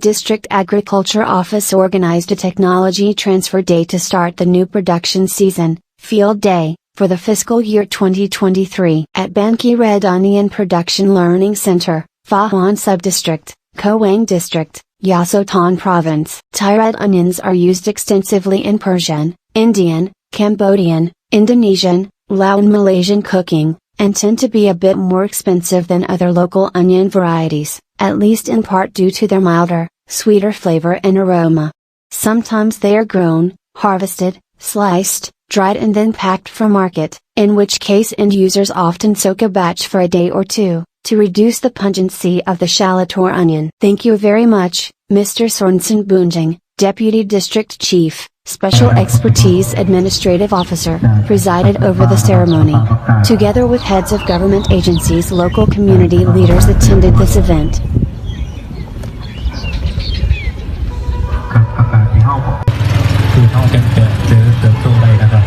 District Agriculture Office organized a technology transfer day to start the new production season, Field Day, for the fiscal year 2023 at Banki Red Onion Production Learning Center, Fahuan Huan Subdistrict, Kowang District, Yasothon Province. Thai red onions are used extensively in Persian, Indian, Cambodian, Indonesian, Lao and Malaysian cooking, and tend to be a bit more expensive than other local onion varieties, at least in part due to their milder, sweeter flavor and aroma. Sometimes they are grown, harvested, sliced, dried and then packed for market, in which case end users often soak a batch for a day or two, to reduce the pungency of the shallot or onion. Thank you very much, Mr. Sorensen Bunjing, Deputy District Chief, Special Expertise Administrative Officer, presided over the ceremony. Together with heads of government agencies local community leaders attended this event. ครับอากาศที่ห้องคือห้องจะเจอเจอเติบโตอะไรนะครับ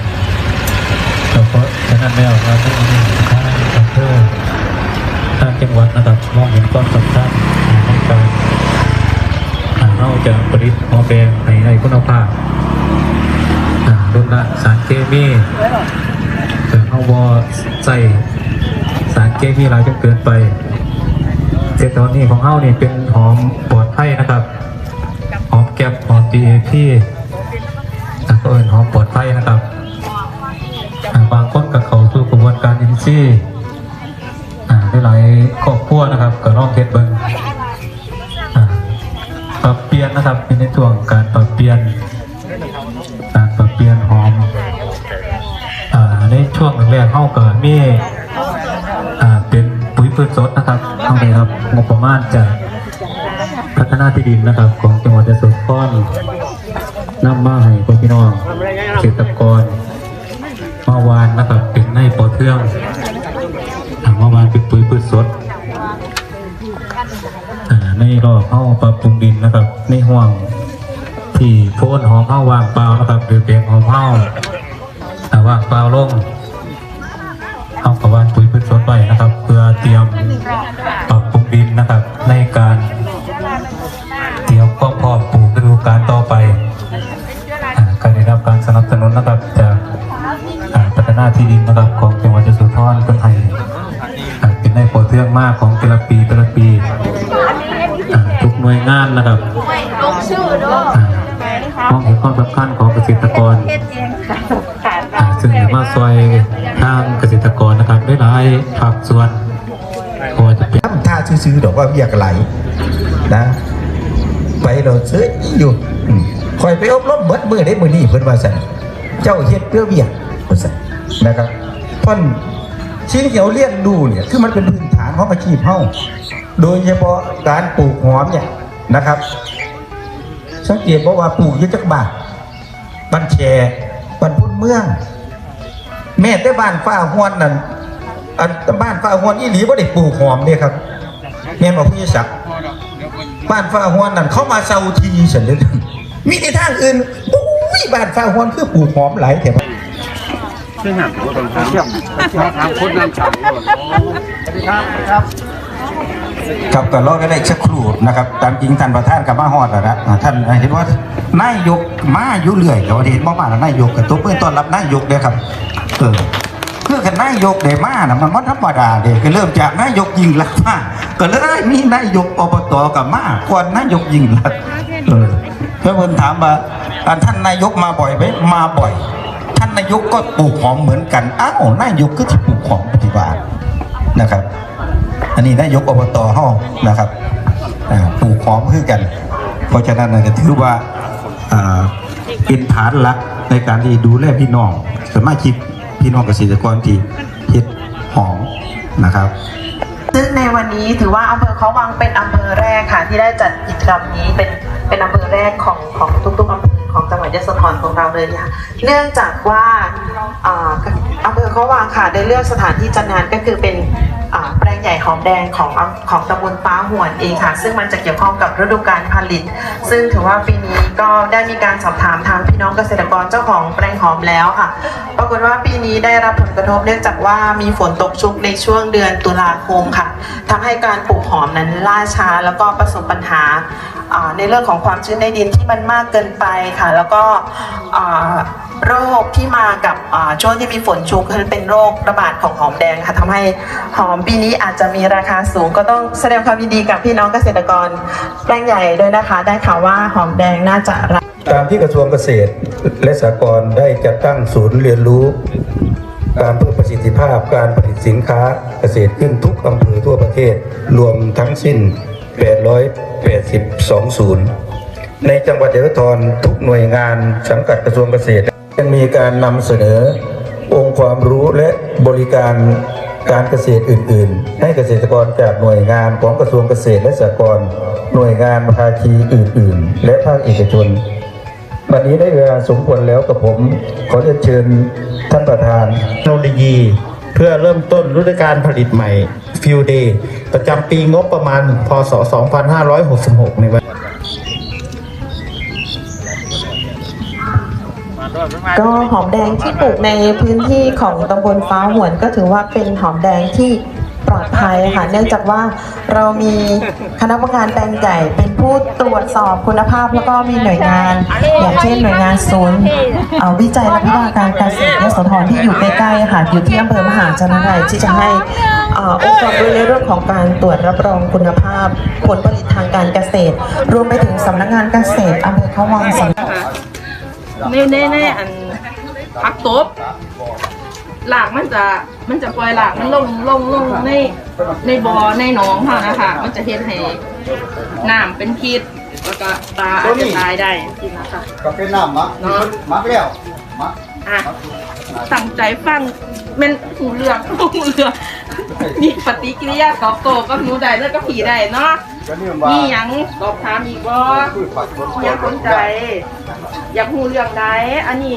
แต่เพราะฉะนั้นแล้วเราต้องมีทางอำเภอทางจังหวัดนะครับมองเห็นความสำคัญในการอ่าเราจะผลิตหม้อแปลงในในคุณภาพอ่าลดละสารเคมีแต่เขาบอใส่สารเคมีหลายจนเกินไปเจตอนนี้ของเฮานี่เป็นหอมปลอดภัยนะครับ ก็บหอม DAP ต่ก็เอินหอมปลอดภัยนะครับบางคนกับเขาสู่กระบวนการอินซี่อ่าได้หลายครอบครัวนะครับก็ลองเก็บเบิ้งอ่าปรับเปลี่ยนนะครับเป็นในช่วงการปรับเปลี่ยนการปรับเปลี่ยนหอมอ่าในช่วงแรกๆเข้าก็มีอ่าเป็นปุ๋ยพืชสดนะครับเข้าไปครับงบประมาณจาก พัฒนาที่ดินนะครับ ของจังหวัดยะโสธรนำมาให้พี่น้องเกษตรกรเมื่อวานนะครับเป็นในปอเทืองอ่าเมื่อวานเป็นปุ๋ยพืชสดในรอบเข้าปรับปรุงดินนะครับ ในห่วงที่โพนหอมเข้าวางเปล่านะครับหรือเปลงหอมเข้าอ่าวางเปล่าลงเอากับวานปุ๋ยพืชสดไว้นะครับ เพื่อเตรียมปรับปรุงดินนะครับ ในการ ที่ดินนะครับของจังหวัดยะโสธรเป็นไทยเป็นในโปรเทืองมากของแต่ละปีแต่ละปีอ่าทุกหน่วยงานนะครับอ่ามองเห็นความสำคัญของเกษตรกรซึ่งมาซอยทางเกษตรกรนะครับได้หลายภาคส่วนเพราะว่าจะเป็นทำท่าซื้อๆดอกว่าเรียกไหลนะ ไปเราซื้ออยู่คอยไปอบรมเบิดมือได้มือนี่เพิ่นว่าสั่นเจ้าเฮ็ดเพื่อเวียกว่าสั่น นะครับเพ่นชิ้นที่เราเรียนดูเนี่ยคือมันเป็นพื้นฐานของอาชีพเฮาโดยเฉพาะการปลูกหอมเนี่ยนะครับ สังเกตบอกว่าปลูกยี่จักบาทบันแชบันพุ่นเมือง แม่แต่บ้านฟ้าห้วนนั่นอันบ้านฟ้าห้วนอีหลีบ่ได้ปลูกหอมเนี่ยครับแม่บอกพี่ศักดิ์บ้านฟ้าห้วนนั่นเขามาเซาทีเสร็จเลยมีในทางอื่นปุ้ยบ้านฟ้าห้วนคือปลูกหอมหลายแถว ครับก็รอกันได้สักครู่นะครับ ตามจริงท่านประธานกับมาฮอดแล้วนะอ่าท่านเห็นว่านายกมาอยู่เรื่อยแต่ว่าเห็นบ่มาแล้วนายกกับตัวเพื่อนต้อนรับนายกเด้อครับเออเพื่อกันนายกได้มานะมันบ่ธรรมดาเด้ก็เริ่มจากนายกยิงลักษณ์มาก็เลยมีนายกอบตกับมาก่อนนายกยิงลักษณ์เออเพื่อนเพิ่นถามว่าอ่าท่านนายกมาบ่อยไหมมาบ่อยท่านนายกก็ปลูกหอมเหมือนกัน อ้าวนายกก็ที่ปลูกหอมปฏิบัตินะครับ อันนี้นายกอบตห้องนะครับอ่ปลูกหอมคือกัน เพราะฉะนั้นนะก็ถือว่าเป็นฐานหลักในการที่ดูแลพี่น้องสามารถคิดพี่น้องเกษตรกรที่เฮ็ดหอมนะครับซึ่งในวันนี้ถือว่าอำเภอเขาวังเป็นอำเภอแรกค่ะที่ได้จัดกิจกรรมนี้เป็นเป็นอำเภอแรกของของทุกๆอำเภอ ของจังหวัดยะโสธรของเราเลยเนี่ยค่ะเนื่องจากว่าอ่าอำเภอเขาวางค่ะได้เลือกสถานที่จัดงานก็คือเป็น ใหญ่หอมแดงของของตำบลป้าหวนเองค่ะ ซึ่งมันจะเกี่ยวข้องกับฤดูกาลผลิต ซึ่งถือว่าปีนี้ก็ได้มีการสอบถามทางพี่น้องเกษตรกรเจ้าของแปลงหอมแล้วค่ะ ปรากฏว่าปีนี้ได้รับผลกระทบเนื่องจากว่ามีฝนตกชุกในช่วงเดือนตุลาคมค่ะทำให้การปลูกหอมนั้นล่าช้าแล้วก็ประสบปัญหาในเรื่องของความชื้นในดินที่มันมากเกินไปค่ะ แล้วก็ โรคที่มากับช่วงที่มีฝนชุกคือเป็นโรคระบาดของหอมแดงค่ะทำให้หอมปีนี้อาจจะมีราคาสูงก็ต้องแสดงความยินดีกับพี่น้องเกษตรกรแปลงใหญ่ด้วยนะคะ ได้ข่าวว่าหอมแดงน่าจะรับตามที่กระทรวงเกษตรและสหกรณ์ได้จัดตั้งศูนย์เรียนรู้ การเพิ่มประสิทธิภาพการผลิตสินค้าเกษตรขึ้นทุกอำเภอทั่วประเทศรวมทั้งสิ้น 882 ศูนย์ในจังหวัดยะโสธรทุกหน่วยงานสังกัดกระทรวงเกษตร ยังมีการนำเสนอองค์ความรู้และบริการการเกษตรอื่น ๆ ให้เกษตรกรจากหน่วยงานของกระทรวงเกษตรและสหกรณ์หน่วยงานภาคีอื่น ๆ และภาคเอกชนวันนี้ได้เวลาสมควรแล้วกับผม ขอเรียนเชิญท่านประธานเทคโนโลยี เพื่อเริ่มต้นฤดูการผลิตใหม่ฟิวเดย์ประจำปีงบประมาณพศ 2566 ในวัน ก็หอมแดงที่ปลูกในพื้นที่ของตำบลฟ้าหวนก็ถือว่าเป็นหอมแดงที่ปลอดภัยค่ะ เนื่องจากว่าเรามีคณะกรรมการแปลงใหญ่เป็นผู้ตรวจสอบคุณภาพแล้วก็มีหน่วยงาน อย่างเช่นหน่วยงานศูนย์วิจัยและพัฒนาการเกษตรยโสธรที่อยู่ใกล้ๆค่ะอยู่ที่อำเภอมหาชนชัยที่จะให้ออองค์ความรู้ในเรื่องของการตรวจรับรองคุณภาพ ผลผลิตทางการเกษตร รวมไปถึงสำนักงานเกษตรอำเภอเขาวังสำ ในในในอันพักตบหลากมันจะมันจะปล่อยหลากมันลงลงลงในในบ่อในหนองค่ะนะคะ มันจะเฮ็ดให้น้ำเป็นพิษแล้วก็ปลาอาจจะตายได้สินะคะก็เป็นน้ำมักเนาะมักแล้วมักอะตั้งใจฟังแมันหูเรื่องหูเรื่องมีปฏิกิริยาตอบโต้ก็รู้ได้แล้วก็ผีได้เนาะก็นี่ว่า มีหยังสอบถามอีกบ่พืชผักสวนครัวอยากสนใจ อยากหูเรื่องใดอันนี้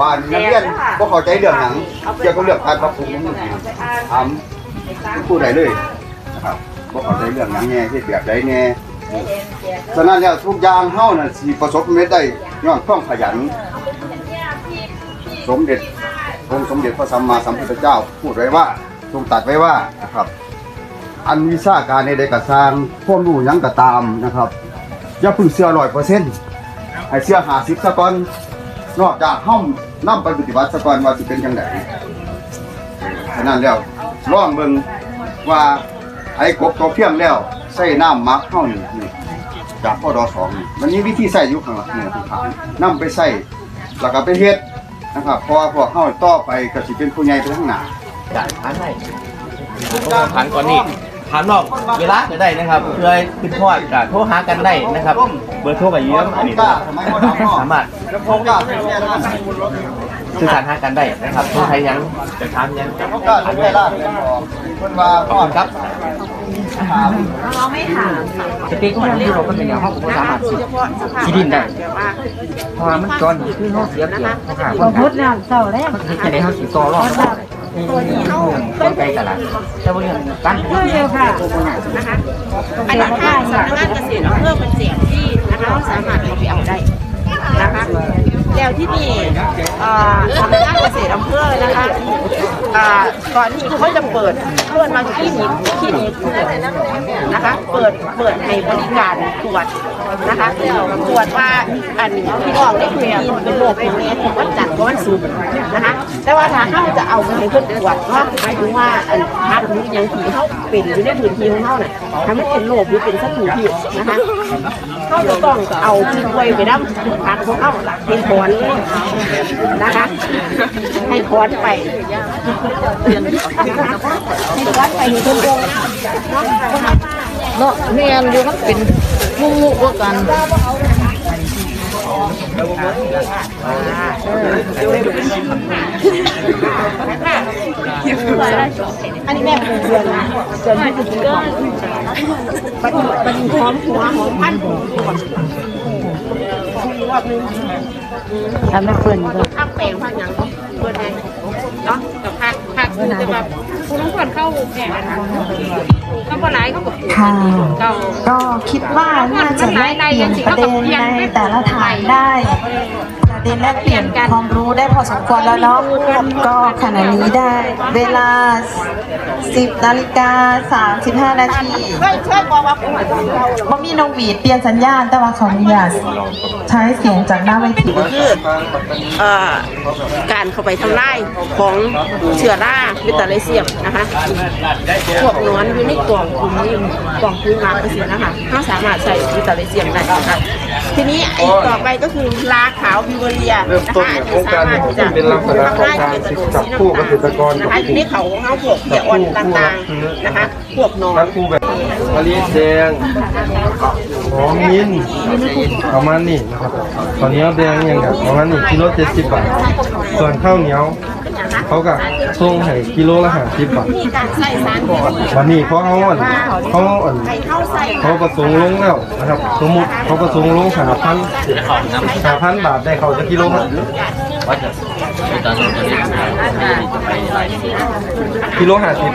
บ้านนักเรียนบ่เข้าใจเรื่องหนังเกี่ยวกับเรื่องการปรับปรุงของมือถือถามผู้ใดเลยนะครับบ่เข้าใจเรื่องหนังแง่ที่แบบใดแน่ฉะนั้นแล้วทุกอย่างเฮาน่ะสิประสบความสำเร็จได้ย้อนความขยัน สมเด็จองค์สมเด็จพระสัมมาสัมพุทธเจ้า พูดไว้ว่าทรงตรัดไว้ว่านะครับ อันวิชาการในใดกสร้างความรู้ยังก็ตามนะครับอย่าพึ่งเชื่อร้อยเปอร์เซ็นต์ให้เชื่อหาสิบสะก่อนนอกจากห้องนำไปปฏิบัติสะก่อนว่าสิเป็นจังไดฉะนั้นแล้วลองเบิงว่าไอ้กบตัวเพียงแล้วใส่น้ำมักเฮานี่นี่จากพอดอสองมันมีวิธีใส่อยู่ข้างหลังนี่ยทุกครั้งนำไปใส่แล้วก็ไปเฮ็ดนะครับพราะว่าพวกเฮาต่อไปก็สิเป็นผู้ใหญ่ไปข้างหน้าจ่ายพันให้พันก่อนนี่ พันนอกเวลาก็ได้นะครับเพื่อขึ้นทอดกับโทรหากันได้นะครับ เบอร์โทรกับยืมอันนี้นะครับสามารถแล้วผมก็เป็นแม่ล่าสื่อสารหากันได้นะครับโทรใครยังจะถามยังผมก็เป็นแม่ล่าเป็นของเพิ่นว่าขอบคุณครับถามสเต็กของที่เราก็เป็นอย่างห้องผมสามารถที่ดินได้เพราะว่ามันจอนคือเขาเสียเปรียบเขาพูดแล้วเศร้าแล้วจะได้เขาสีต่อรอบ ต้องไปตลาดแต่ว่าเรื่องการเร็วค่ะนะคะอันนี้ถ้าสำนักงานเกษตรอำเภอเป็นเสียงที่นะคะสามารถเอาไปเอาได้นะคะ วที่นี่เอ่อสำนักงานเกษตรอำเภอนะคะก่อนที่เขาจะเปิดเปิดมาที่นี้ที่นี้นะคะ เปิดเปิดให้บริการตรวจนะคะตรวจว่าอันที่ออกได้คือมีเป็นโรคเป็นเนี้ยวันจันทร์วันศุกร์นะคะ แต่ว่าถ้าเขาจะเอาไปให้เพื่อนตรวจว่าหมายถึงว่าอันพักหรือยังที่เขาเป็นอยู่ในพื้นที่ของเขาเนี่ยทำให้เป็นโรคหรือเป็นศัตรูพิษนะคะเขาจะต้องเอาที่ไว้ไปน้ำพักของเขาเป็นถอลนะคะ ให้ถอนไป ให้ถอนไปให้เพื่อนเนาะแม่นอยู่มันเป็นมุกมุกว่ากันอันนี้แม่ปลูกเดือนนะเดือนที่ปลูกเดือนบัดนี้บัดนี้หอมหัวหอมพันธุ์รอบนึง ทำให้เปิ่นก็ภาคแปลงภาคหยังเปิดไงเนาะแต่ภาคภาคคือจะแบบผู้ต้องคนเข้าแข่งกันเขาบ่หลายเขาก็ปลูกค่ะเก่าก็คิดว่าน่าจะแลกเปลี่ยนประเด็นในแต่ละฐานได้ ประเด็นแลกเปลี่ยนความรู้ได้พอสมควรแล้วเนาะก็ขณะนี้ได้เวลา 10นาฬิกา35 นาทีเฮ้ยช่วยบอกว่าผู้บ่มีนกหวีดเปลี่ยนสัญญาณ แต่ว่าขออนุญาตใช้เสียงจากหน้าเวทีคือการเข้าไปทำลายของเชื้อราวิตาเลเซียมนะคะพวกนอนอยู่ในกล่องคุมนี่กล่องคุมรักก็สินะคะเขาสามารถใส่วิตาเลเซียมได้นะคะ ทีนี้อีกต่อไปก็คือลาขาวบิวเวอเรียนะคะอันนี้สามารถที่จะทำลายเกสรดสีน้ำตาลนะคะอยู่ในเขาของเขาพวกเขียอ่อนต่างๆนะคะพวกหนอนคู่แบบมะลิแดงหอมมินประมาณนี้นะครับตอนนี้แดงยังกับประมาณนี้กิโลเจ็ดสิบบาทส่วนข้าวเหนียว เขาก็ส่งให้กิโลละห้าสิบบาทมีการใส่สารเคมีวันนี้เขาเอาอ่อนเขาเอาอ่อนให้เข้าใส่เขาประสงค์ลงแล้วนะครับสมมุติเขาประสงค์ลงหาพันหาพันบาทได้เขาจะกิโลครับกิโลห้าสิบ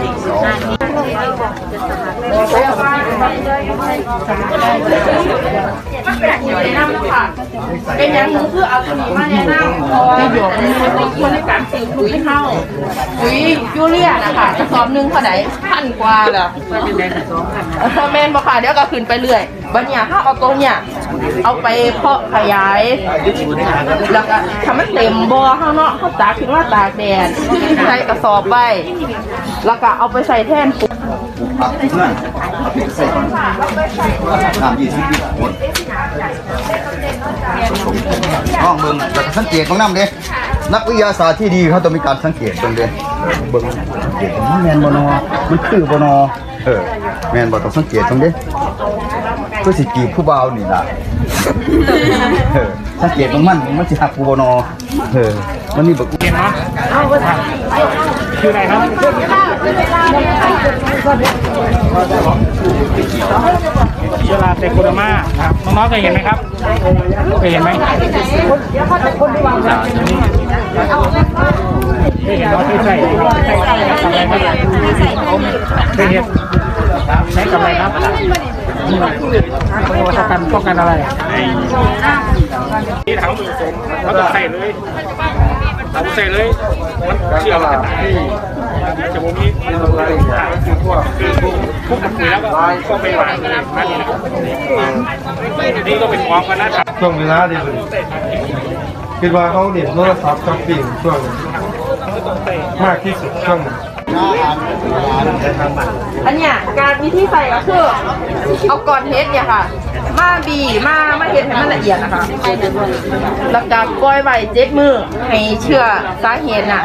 เป็นอย่างหนึงคือเอาตัวนี้มาแนะนำเพราะว่าเป็นคนในการซื้อปุ๋ยเข้าปุ๋ยยูเรียนะคะกระสอบหนึงเท่าไหร่พันกว่าเหรอ แม่นบ่ค่ะเดี๋ยวก็ขึ้นไปเรื่อย บัดเนี้ยถ้าเอาตัวเนี่ย เอาไปเพาะขยาย แล้วก็ทำมันเต็มบ่อข้างนอกเขาตากขึ้นว่าตากแดดใส่กระสอบไว้แล้วก็เอาไปใส่แทนปุ๋ยผักนั่นใส่น้ำยี่สิบลิตรหมดห้องเบิ่งแล้วก็สังเกตของน้ำเด้นักวิทยาศาสตร์ที่ดีเขาต้องมีการสังเกตเบิ่งเด้เบิ่งสังเกตมันแมนบ่นอมันคือบ่นอเออแมนบ่ต้องสังเกตตรงเด้ เพื่อสิจีบผู้เบานี่ล่ะเออสังเกตตรงมันมันสิหักผู้บนอเออมันนี่บักเกณฑ์เนาะชื่ออะไรครับเวลาเตโคดามาครับน้องๆเคยเห็นไหมครับเคยเห็นไหมเคยเห็นน้องที่ใส่ใส่กับอะไรครับเคยเห็นใช้กับอะไรครับ วัตกันป้องกันอะไรที่ถังผสมเราต้องใส่เลยเราใส่เลยมันเชื่อมกันที่จะบ่มีอะไรคือพวกคือพวกมันคุยแล้วก็ก็ไปวางเลยนั่นะนี่ก็เป็นความกันนะครับช่วงเวลาดีเลยคิดว่าเขาเด็ดโทรศัพท์ช้อปปิ้งช่วงมากที่สุดช่วงนึ่ง อันเนี้ยการวิธีใส่ก็คือเอาก้อนเฮ็ดเนี่ยค่ะ มาบีมามาเฮ็ดให้มันละเอียดนะคะแล้วก็ปล่อยไว้เจ็ดมือให้เชื่อสาเหตุน่ะ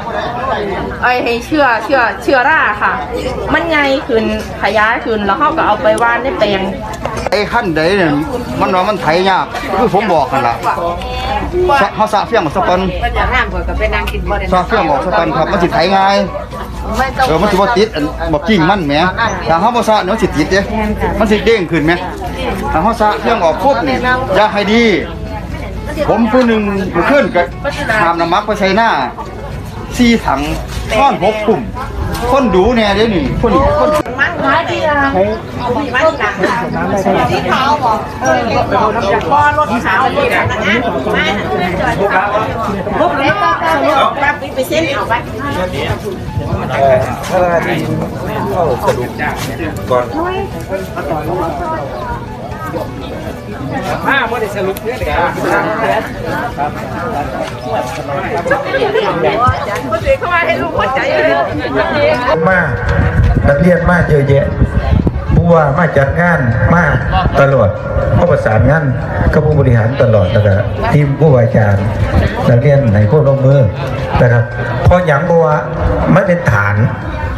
ไอยให้เชื่อเชื่อเชื่อราค่ะ มันใหญ่ขึ้นขยายขึ้นแล้วเขาก็เอาไปว่านในแปลงไอ้ขั้นใดเนี่ยมันว่ามันไถยากคือผมบอกกันละสะเขาสะเฟี้ยงออกสะปันสะเฟี้ยงออกสะปันครับมันสิไถง่ายเออมันสิบ่ติดอันบ่กิ่งมันแหมถ้าเฮาบ่สะเนี่ยมันสิติดเด้มันสิเด้งขึ้นแหมถ้าเฮาสะเฟี้ยงออกปุ๊บนี่อย่าให้ดี ผมผู้หนึงมื้อคืนก็หามน้ำมักไปใส่หน้าสี่ถังนอนหกตุ่ม คนดูแน่เด้นี่คนนี้คนมันน้อยที่ละเอาไปมันหนักที่เขาบอกเออพอรถขาวรถขาวนะมาบุกเลยก็แบบไปเส้นเอาไปถ้าดีเข้าสรุปก่อน มาไม่ได้สรุปเพื่อนเลยครับคนอื่นเข้ามาให้ลูกเข้าใจเลยมากนักเรียนมากเยอะแยะผู้ว่ามาจัดงานมาตลอดก็ประสานงานกับผู้บริหารตลอดนะครับทีมผู้ว่าการนักเรียนในพวกลงมือนะครับพราะอย่างบัวไม่เป็นฐาน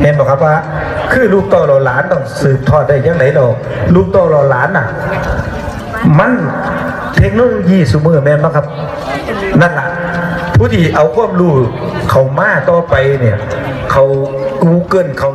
เห็นบอกครับว่า คือลูกโตเราหลานต้องสืบทอดได้ยังไงเราลูกโตเราหลานอะ มันเทคโนโลยีสมือแม่นปะครับ นั่นแหละผู้ที่เอาความรู้เขามาต่อไปเนี่ย เขา Google เขา